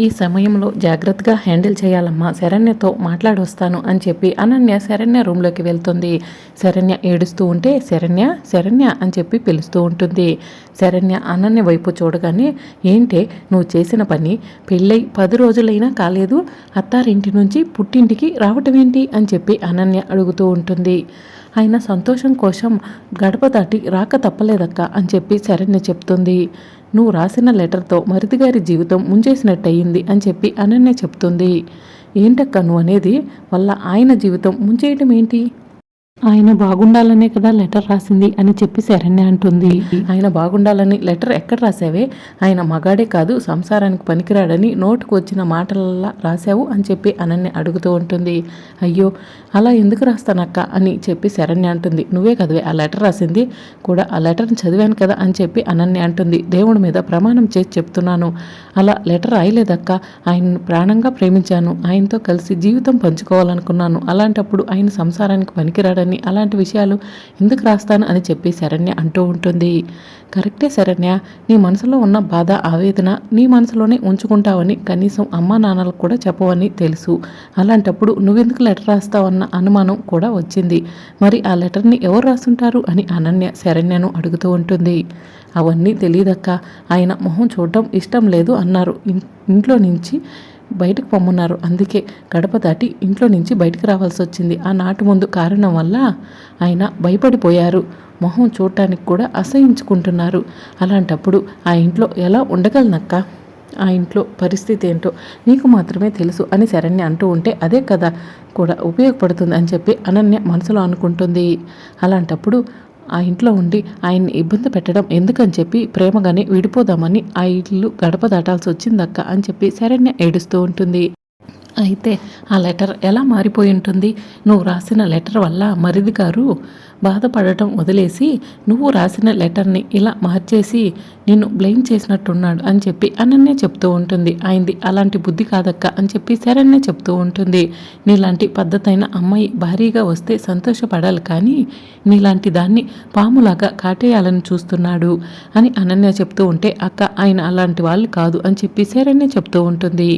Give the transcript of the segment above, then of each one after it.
ఈ సమయంలో జాగ్రత్తగా హ్యాండిల్ చేయాలమ్మా. శరణ్యతో మాట్లాడొస్తాను అని చెప్పి అనన్య శరణ్య రూమ్లోకి వెళ్తుంది. శరణ్య ఏడుస్తూ ఉంటే శరణ్య శరణ్య అని చెప్పి పిలుస్తూ ఉంటుంది. శరణ్య అనన్య వైపు చూడగానే ఏంటే నువ్వు చేసిన పని పెళ్ళై పది రోజులైనా కాలేదు. అత్తారింటి నుంచి పుట్టింటికి రావటం ఏంటి అని చెప్పి అనన్య అడుగుతూ ఉంటుంది. ఆయన సంతోషం కోసం గడప దాటి రాక తప్పలేదక్క అని చెప్పి శరణ్య చెప్తుంది. నువ్వు రాసిన లెటర్తో మరిదిగారి జీవితం ముంచేసినట్టయింది అని చెప్పి అనన్య చెప్తుంది. ఏంటక్క నువ్వు అనేది? వల్ల ఆయన జీవితం ముంచేయటం ఏంటి ఆయన బాగుండాలనే కదా లెటర్ రాసింది అని చెప్పి శరణ్య అంటుంది. ఆయన బాగుండాలని లెటర్ ఎక్కడ రాసావే? ఆయన మగాడే కాదు సంసారానికి పనికిరాడని నోటుకు వచ్చిన మాటలలా రాశావు అని చెప్పి అనన్య అడుగుతూ ఉంటుంది. అయ్యో అలా ఎందుకు రాస్తానక్క అని చెప్పి శరణ్య అంటుంది. నువ్వే కదవే ఆ లెటర్ రాసింది కూడా ఆ లెటర్ని చదివాను కదా అని చెప్పి అనన్య అంటుంది. దేవుడి మీద ప్రమాణం చేసి చెప్తున్నాను. అలా లెటర్ రాయలేదక్క. ఆయనను ప్రాణంగా ప్రేమించాను. ఆయనతో కలిసి జీవితం పంచుకోవాలనుకున్నాను. అలాంటప్పుడు ఆయన సంసారానికి పనికిరాడని శరణ్య అలాంటి విషయాలు ఎందుకు రాస్తాను అని చెప్పి శరణ్య అంటూ ఉంటుంది. కరెక్టే శరణ్య నీ మనసులో ఉన్న బాధ ఆవేదన నీ మనసులోనే ఉంచుకుంటావని కనీసం అమ్మా నాన్నలకు కూడా చెప్పవని తెలుసు. అలాంటప్పుడు నువ్వెందుకు లెటర్ రాస్తావన్న అనుమానం కూడా వచ్చింది. మరి ఆ లెటర్ని ఎవరు రాస్తుంటారు అని అనన్య శరణ్యను అడుగుతూ ఉంటుంది. అవన్నీ తెలియదక్క ఆయన మొహం చూడటం ఇష్టం లేదు అన్నారు. ఇంట్లో నుంచి బయటకు పొమ్మన్నారు. అందుకే గడప దాటి ఇంట్లో నుంచి బయటకు రావాల్సి వచ్చింది. ఆ నాటు ముందు కారణం వల్ల ఆయన భయపడిపోయారు. మొహం చూడటానికి కూడా అసహించుకుంటున్నారు. అలాంటప్పుడు ఆ ఇంట్లో ఎలా ఉండగలనక్క? ఆ ఇంట్లో పరిస్థితి ఏంటో నీకు మాత్రమే తెలుసు అని శరణ్య అంటూ ఉంటే అదే కదా కూడా ఉపయోగపడుతుంది అని చెప్పి అనన్య మనసులో అనుకుంటుంది. అలాంటప్పుడు ఆ ఇంట్లో ఉండి ఆయన్ని ఇబ్బంది పెట్టడం ఎందుకని చెప్పి ప్రేమగానే విడిపోదామని ఆ ఇల్లు గడప దాటాల్సి వచ్చిందక్క అని చెప్పి శరణ్య ఏడుస్తూ ఉంటుంది. అయితే ఆ లెటర్ ఎలా మారిపోయి ఉంటుంది? నువ్వు రాసిన లెటర్ వల్ల మరిది గారు బాధపడటం వదిలేసి నువ్వు రాసిన లెటర్ని ఇలా మార్చేసి నిన్ను బ్లేమ్ చేసినట్టున్నాడు అని చెప్పి అనన్నే చెప్తూ ఉంటుంది. ఆయనది అలాంటి బుద్ధి కాదక్క అని చెప్పి శరణ్య చెప్తూ ఉంటుంది. నీలాంటి పద్ధతైన అమ్మాయి భారీగా వస్తే సంతోషపడాలి కానీ నీలాంటి దాన్ని పాములాగా కాటేయాలని చూస్తున్నాడు అని అనన్య చెప్తూ ఉంటే అక్క ఆయన అలాంటి వాళ్ళు కాదు అని చెప్పి శరణ్య చెప్తూ ఉంటుంది.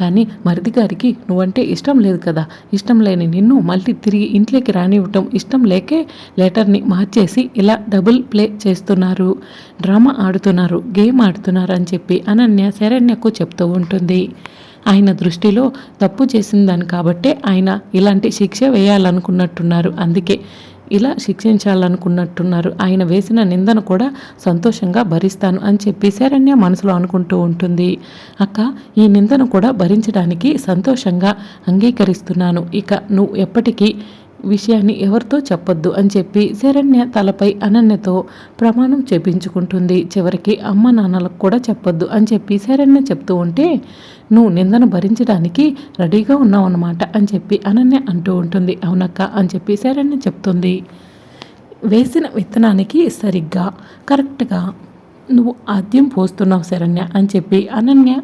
కానీ మరిది గారి వాడికి నువ్వంటే ఇష్టం లేదు కదా. ఇష్టం లేని నిన్ను మళ్ళీ తిరిగి ఇంట్లోకి రానివ్వటం ఇష్టం లేకే లెటర్ని మార్చేసి ఇలా డబుల్ ప్లే చేస్తున్నారు. డ్రామా ఆడుతున్నారు గేమ్ ఆడుతున్నారు అని చెప్పి అనన్య శరణ్యకు చెప్తూ ఉంటుంది. ఆయన దృష్టిలో తప్పు చేసిందని కాబట్టే ఆయన ఇలాంటి శిక్ష వేయాలనుకున్నట్టున్నారు. అందుకే ఇలా శిక్షించాలనుకున్నట్టున్నారు. ఆయన వేసిన నిందను కూడా సంతోషంగా భరిస్తాను అని చెప్పి శరణ్య మనసులో అనుకుంటూ ఉంటుంది. అక్క ఈ నిందను కూడా భరించడానికి సంతోషంగా అంగీకరిస్తున్నాను. ఇక నువ్వు ఎప్పటికీ విషయాన్ని ఎవరితో చెప్పొద్దు అని చెప్పి శరణ్య తలపై అనన్యతో ప్రమాణం చేపించుకుంటుంది. చివరికి అమ్మ నాన్నలకు కూడా చెప్పొద్దు అని చెప్పి శరణ్య చెప్తూ ఉంటే నువ్వు నిందను భరించడానికి రెడీగా ఉన్నావు అనమాట అని చెప్పి అనన్య అంటూ ఉంటుంది. అవునక్క అని చెప్పి శరణ్య చెప్తుంది. వేసిన విత్తనానికి సరిగ్గా కరెక్ట్గా నువ్వు ఆద్యం పోస్తున్నావు శరణ్య అని చెప్పి అనన్య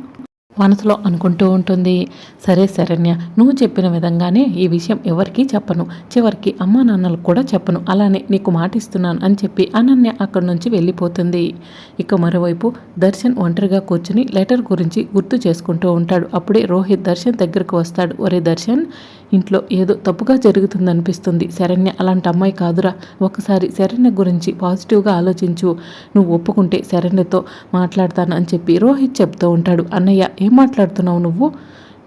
మనసులో అనుకుంటూ ఉంటుంది. సరే శరణ్య నువ్వు చెప్పిన విధంగానే ఈ విషయం ఎవరికీ చెప్పను. చివరికి అమ్మా నాన్నలకు కూడా చెప్పను. అలానే నీకు మాటిస్తున్నాను అని చెప్పి అనన్య అక్కడి నుంచి వెళ్ళిపోతుంది. ఇక మరోవైపు దర్శన్ ఒంటరిగా కూర్చుని లెటర్ గురించి గుర్తు చేసుకుంటూ ఉంటాడు. అప్పుడే రోహిత్ దర్శన్ దగ్గరకు వస్తాడు. ఒరే దర్శన్ ఇంట్లో ఏదో తప్పుగా జరుగుతుందనిపిస్తుంది. శరణ్య అలాంటి అమ్మాయి కాదురా. ఒకసారి శరణ్య గురించి పాజిటివ్గా ఆలోచించు. నువ్వు ఒప్పుకుంటే శరణ్యతో మాట్లాడతాను అని చెప్పి రోహిత్ చెప్తూ ఉంటాడు. అన్నయ్య ఏం మాట్లాడుతున్నావు నువ్వు?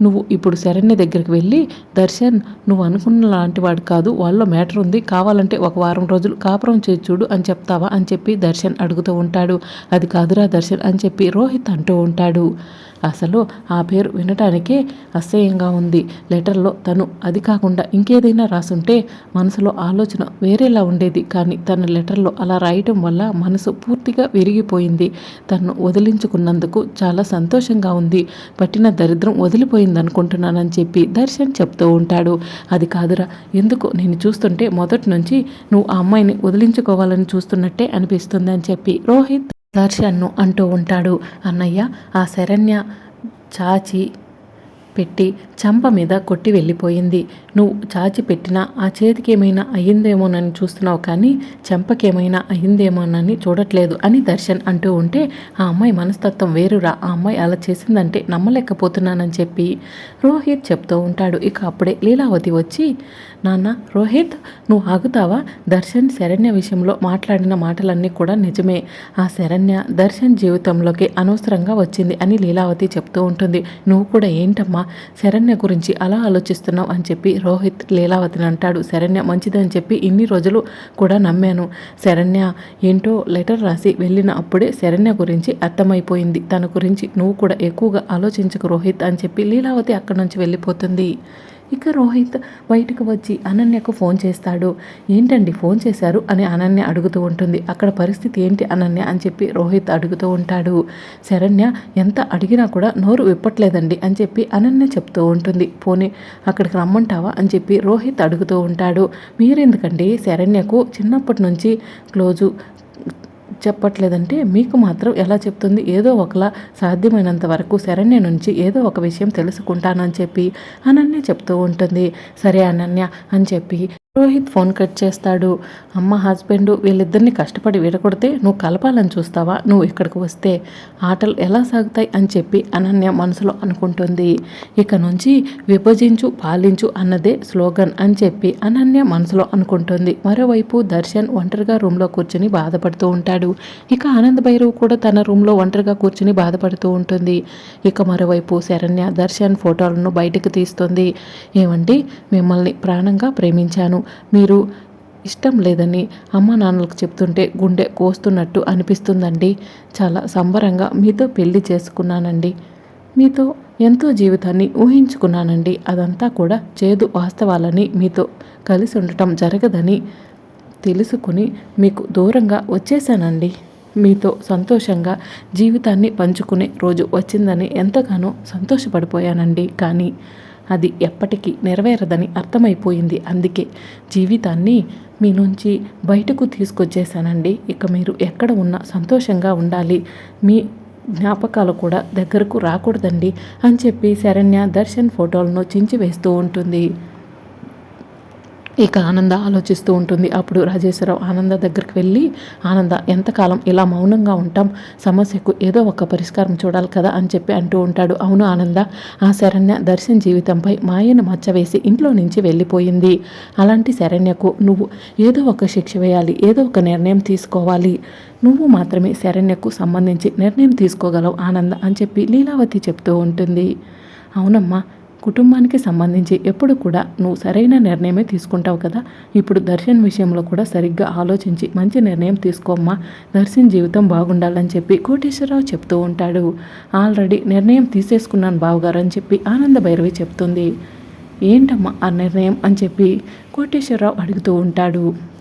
నువ్వు ఇప్పుడు శరణ్య దగ్గరికి వెళ్ళి దర్శన్ నువ్వు అనుకున్న లాంటి వాడు కాదు. వాళ్ళలో మ్యాటర్ ఉంది. కావాలంటే ఒక వారం రోజులు కాపురం చేసి చూడు అని చెప్తావా అని చెప్పి దర్శన్ అడుగుతూ ఉంటాడు. అది కాదురా దర్శన్ అని చెప్పి రోహిత్ అంటూ ఉంటాడు. అసలు ఆ పేరు వినటానికే అసహ్యంగా ఉంది. లెటర్లో తను అది కాకుండా ఇంకేదైనా రాసుంటే మనసులో ఆలోచన వేరేలా ఉండేది. కానీ తన లెటర్లో అలా రాయటం వల్ల మనసు పూర్తిగా విరిగిపోయింది. తను వదిలించుకున్నందుకు చాలా సంతోషంగా ఉంది. పట్టిన దరిద్రం వదిలిపోయింది అనుకుంటున్నానని చెప్పి దర్శన్ చెప్తూ ఉంటాడు. అది కాదురా ఎందుకు నేను చూస్తుంటే మొదటి నుంచి నువ్వు ఆ అమ్మాయిని వదిలించుకోవాలని చూస్తున్నట్టే అనిపిస్తుంది అని చెప్పి రోహిత్ దర్శన్ను అంటూ ఉంటాడు. అన్నయ్య ఆ శరణ్య చాచి పెట్టి చంప మీద కొట్టి వెళ్ళిపోయింది. నువ్వు చాచి పెట్టినా ఆ చేతికి ఏమైనా అయ్యిందేమోనని చూస్తున్నావు కానీ చెంపకేమైనా అయ్యిందేమోనని చూడట్లేదు అని దర్శన్ అంటూ ఉంటే ఆ అమ్మాయి మనస్తత్వం వేరురా ఆ అమ్మాయి అలా చేసిందంటే నమ్మలేకపోతున్నానని చెప్పి రోహిత్ చెప్తూ ఉంటాడు. ఇక అప్పుడే లీలావతి వచ్చి నాన్న రోహిత్ నువ్వు ఆగుతావా? దర్శన్ శరణ్య విషయంలో మాట్లాడిన మాటలన్నీ కూడా నిజమే. ఆ శరణ్య దర్శన్ జీవితంలోకి అనవసరంగా వచ్చింది అని లీలావతి చెప్తూ ఉంటుంది. నువ్వు కూడా ఏంటమ్మా? శరణ్య గురించి అలా ఆలోచిస్తున్నావు అని చెప్పి రోహిత్ లీలావతిని అంటాడు. శరణ్య మంచిదని చెప్పి ఇన్ని రోజులు కూడా నమ్మాను. శరణ్య ఏంటో లెటర్ రాసి వెళ్ళిన అప్పుడే శరణ్య గురించి అర్థమైపోయింది. తన గురించి నువ్వు కూడా ఎక్కువగా ఆలోచించకు రోహిత్ అని చెప్పి లీలావతి అక్కడి నుంచి వెళ్ళిపోతుంది. ఇక రోహిత్ బయటకు వచ్చి అనన్యకు ఫోన్ చేస్తాడు. ఏంటండి ఫోన్ చేశారు? అని అనన్య అడుగుతూ ఉంటుంది. అక్కడ పరిస్థితి ఏంటి అనన్య? అని చెప్పి రోహిత్ అడుగుతూ ఉంటాడు. శరణ్య ఎంత అడిగినా కూడా నోరు విప్పట్లేదండి అని చెప్పి అనన్య చెప్తూ ఉంటుంది. పోనీ అక్కడికి రమ్మంటావా? అని చెప్పి రోహిత్ అడుగుతూ ఉంటాడు. మీరెందుకండి? శరణ్యకు చిన్నప్పటి నుంచి క్లోజు చెప్పట్లేదంటే మీకు మాత్రం ఎలా చెప్తుంది? ఏదో ఒకలా సాధ్యమైనంత వరకు శరణ్య నుంచి ఏదో ఒక విషయం తెలుసుకుంటానని చెప్పి అనన్య చెప్తూ ఉంటుంది. సరే అనన్య అని చెప్పి రోహిత్ ఫోన్ కట్ చేస్తాడు. అమ్మ హస్బెండ్ వీళ్ళిద్దరిని కష్టపడి విడగొడితే నువ్వు కలపాలని చూస్తావా? నువ్వు ఇక్కడికి వస్తే ఆటలు ఎలా సాగుతాయి అని చెప్పి అనన్య మనసులో అనుకుంటుంది. ఇక నుంచి విభజించు పాలించు అన్నదే స్లోగన్ అని చెప్పి అనన్య మనసులో అనుకుంటుంది. మరోవైపు దర్శన్ ఒంటరిగా రూమ్లో కూర్చుని బాధపడుతూ ఉంటాడు. ఇక ఆనంద్ భైరవ్ కూడా తన రూమ్లో ఒంటరిగా కూర్చుని బాధపడుతూ ఉంటుంది. ఇక మరోవైపు శరణ్య దర్శన్ ఫోటోలను బయటకు తీస్తుంది. ఏమండి మిమ్మల్ని ప్రాణంగా ప్రేమించాను. మీరు ఇష్టం లేదని అమ్మ నాన్నలకు చెప్తుంటే గుండె కోస్తున్నట్టు అనిపిస్తుందండి. చాలా సంబరంగా మీతో పెళ్ళి చేసుకున్నానండి. మీతో ఎంతో జీవితాన్ని ఊహించుకున్నానండి. అదంతా కూడా చేదు వాస్తవాలని మీతో కలిసి ఉండటం జరగదని తెలుసుకుని మీకు దూరంగా వచ్చేసానండి మీతో సంతోషంగా జీవితాన్ని పంచుకునే రోజు వచ్చిందని ఎంతగానో సంతోషపడిపోయానండి. కానీ అది ఎప్పటికీ నెరవేరదని అర్థమైపోయింది. అందుకే జీవితాన్ని మీ నుంచి బయటకు తీసుకొచ్చేసానండి ఇక మీరు ఎక్కడ ఉన్నా సంతోషంగా ఉండాలి. మీ జ్ఞాపకాలు కూడా దగ్గరకు రాకూడదండి అని చెప్పి శరణ్య దర్శన్ ఫోటోలను చించి వేస్తూ ఉంటుంది. ఇక ఆనంద ఆలోచిస్తూ ఉంటుంది. అప్పుడు రాజేశ్వరరావు ఆనంద దగ్గరికి వెళ్ళి ఆనంద ఎంతకాలం ఇలా మౌనంగా ఉంటాం? సమస్యకు ఏదో ఒక పరిష్కారం చూడాలి కదా అని చెప్పి అంటూ ఉంటాడు. అవును ఆనంద ఆ శరణ్య దర్శన్ జీవితంపై మాయను మచ్చవేసి ఇంట్లో నుంచి వెళ్ళిపోయింది. అలాంటి శరణ్యకు నువ్వు ఏదో ఒక శిక్ష వేయాలి ఏదో ఒక నిర్ణయం తీసుకోవాలి. నువ్వు మాత్రమే శరణ్యకు సంబంధించి నిర్ణయం తీసుకోగలవు ఆనంద అని చెప్పి లీలావతి చెప్తూ ఉంటుంది. అవునమ్మా కుటుంబానికి సంబంధించి ఎప్పుడు కూడా నువ్వు సరైన నిర్ణయమే తీసుకుంటావు కదా? ఇప్పుడు దర్శన్ విషయంలో కూడా సరిగ్గా ఆలోచించి మంచి నిర్ణయం తీసుకోమ్మా. దర్శన్ జీవితం బాగుండాలని చెప్పి కోటేశ్వరరావు చెప్తూ ఉంటాడు. ఆల్రెడీ నిర్ణయం తీసేసుకున్నాను బావగారు అని చెప్పి ఆనంద భైరవి చెప్తుంది. ఏంటమ్మా ఆ నిర్ణయం అని చెప్పి కోటేశ్వరరావు అడుగుతూ ఉంటాడు.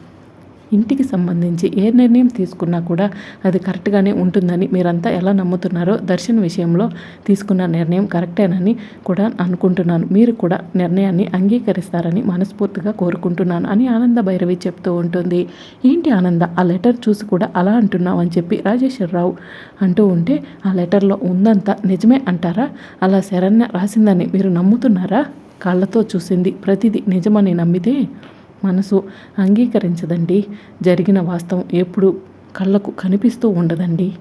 ఇంటికి సంబంధించి ఏ నిర్ణయం తీసుకున్నా కూడా అది కరెక్ట్గానే ఉంటుందని మీరంతా ఎలా నమ్ముతున్నారో దర్శన్ విషయంలో తీసుకున్న నిర్ణయం కరెక్టేనని కూడా అనుకుంటున్నాను. మీరు కూడా నిర్ణయాన్ని అంగీకరిస్తారని మనస్ఫూర్తిగా కోరుకుంటున్నాను అని ఆనంద భైరవి చెప్తూ ఉంటుంది. ఏంటి ఆనంద? ఆ లెటర్ చూసి కూడా అలా అంటున్నావు అని చెప్పి రాజేశ్వరరావు అంటూ ఉంటే ఆ లెటర్లో ఉందంతా నిజమే అంటారా? అలా శరణ్య రాసిందని మీరు నమ్ముతున్నారా? కళ్ళతో చూసింది ప్రతిదీ నిజమని నమ్మితే మనసు అంగీకరించదండి. జరిగిన వాస్తవం ఎప్పుడు కళ్ళకు కనిపిస్తూ ఉండదండి.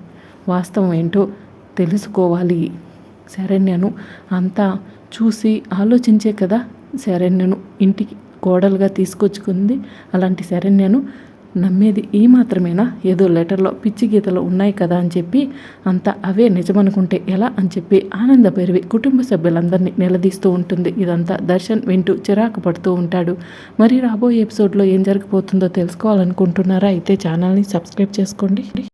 వాస్తవం ఏంటో తెలుసుకోవాలి. శరణ్యను అంతా చూసి ఆలోచించే కదా? శరణ్యను ఇంటికి కోడలుగా తీసుకొచ్చుకుంది. అలాంటి శరణ్యను నమ్మేది ఈ మాత్రమేనా? ఏదో లెటర్లో పిచ్చి గీతలు ఉన్నాయి కదా అని చెప్పి అంత అవే నిజమనుకుంటే ఎలా అని చెప్పి ఆనంద భైరవి కుటుంబ సభ్యులందరినీ నిలదీస్తూ ఉంటుంది. ఇదంతా దర్శన్ వింటూ చిరాకు పడుతూ ఉంటాడు. మరి రాబోయే ఎపిసోడ్లో ఏం జరగబోతుందో తెలుసుకోవాలనుకుంటున్నారా? అయితే ఛానల్ని సబ్స్క్రైబ్ చేసుకోండి.